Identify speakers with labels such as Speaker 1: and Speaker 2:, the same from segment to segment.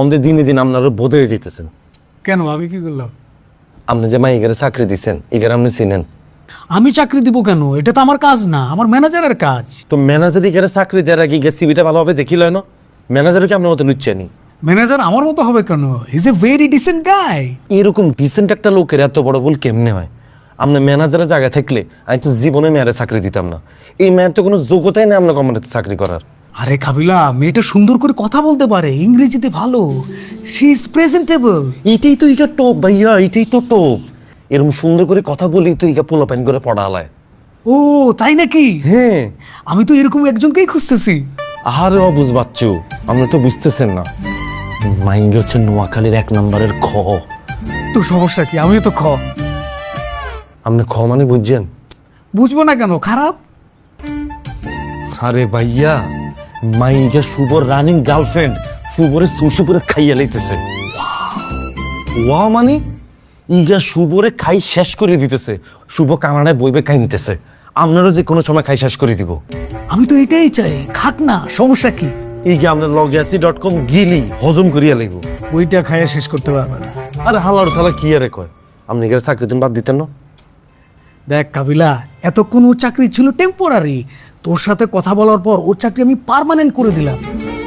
Speaker 1: অন্ধে দিনে দিন আপনারা বোধে যেতেছেন
Speaker 2: কেন? আমি কি করলাম?
Speaker 1: আপনি যে মাইগারে চাকরি দিচ্ছেন এগারে আপনি চিনেন।
Speaker 2: আমি চাকরি দিব কেন? এটা তো আমার কাজ না আমার ম্যানেজারের কাজ।
Speaker 1: তো ম্যানেজার এগারে চাকরি দেওয়ার আগে গিয়ে সিবিটা ভালোভাবে দেখিল না? ম্যানেজারকে আপনার মতো লুচ্ছেনি
Speaker 2: ম্যানেজার আমার মতো হবে কেন? Is a very decent guy
Speaker 1: এরকম ডিসেন্ট একটা লোকের এত বড় ভুল কেমনে হয়? আপনি ম্যানেজারের জায়গায় থাকলে আমি তো জীবনে মেয়ারে চাকরি দিতাম না। এই মেয়ের তো কোনো যোগ্যতাই নেই আপনার কোম্পানিতে চাকরি করার।
Speaker 2: আরে কাবিলা মেয়েটা সুন্দর করে কথা বলতে পারে ইংরেজিতে ভালো শি ইজ প্রেজেন্টেবল
Speaker 1: এটাই তো ইকা টোপ ভাইয়া এটাই তো টোপ এরকম সুন্দর করে কথা বলি তো ইকা পোলা প্যান করে পড়ালায়।
Speaker 2: ও তাই নাকি?
Speaker 1: হ্যাঁ।
Speaker 2: আমি তো এরকম একজনকেই খুঁজতেছি।
Speaker 1: আরে অবুঝ বাচ্চু আপনি তো বুঝতেছেন না। মাইন্ড হচ্ছে নোয়াখালীর এক নম্বরের খ।
Speaker 2: তো সমস্যা কি? আমিও তো খ।
Speaker 1: আপনি খ মানে বুঝছেন?
Speaker 2: বুঝব না কেন খারাপ?
Speaker 1: আরে ভাইয়া মাইকে শুভর রানিং গার্লফ্রেন্ড শুভরে সুশি পুরে খাইয়া লইতেছে। ওয়া মানে? ইগা শুভরে খাই শেষ করে দিতেছে। শুভ কানাডায় বইবে খাই নিতেছে। আপনারও যে কোনো সময় খাই শেষ করে দিব।
Speaker 2: আমি তো এটাই চাই। খাক না সমস্যা কি?
Speaker 1: ইগা আপনার লগাসি ডট কম গিলি হজম করিয়া লাগব
Speaker 2: ওইটা খাইয়া শেষ করতে পারবে না।
Speaker 1: আরে হালার থালা কি আরে কয়? আপনি এখানে চাকরি দিন বাদ দিতেন না?
Speaker 2: দেখ কাবিলা এতক্ষণ ওর চাকরি ছিল টেম্পোরারি তোর সাথে কথা বলার পর ওর চাকরি আমি পার্মানেন্ট করে দিলাম।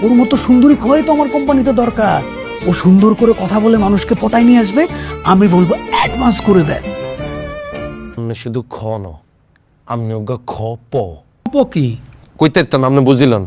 Speaker 2: ওর মতো সুন্দরী খয় তো আমার কোম্পানিতে দরকার। ও সুন্দর করে কথা বলে মানুষকে পটায় নিয়ে আসবে আমি বলব অ্যাডভান্স করে দেয়
Speaker 1: শুধু খ ন আপনি ওগা খ প।
Speaker 2: কি?
Speaker 1: কইতে আপনি বুঝিলেন?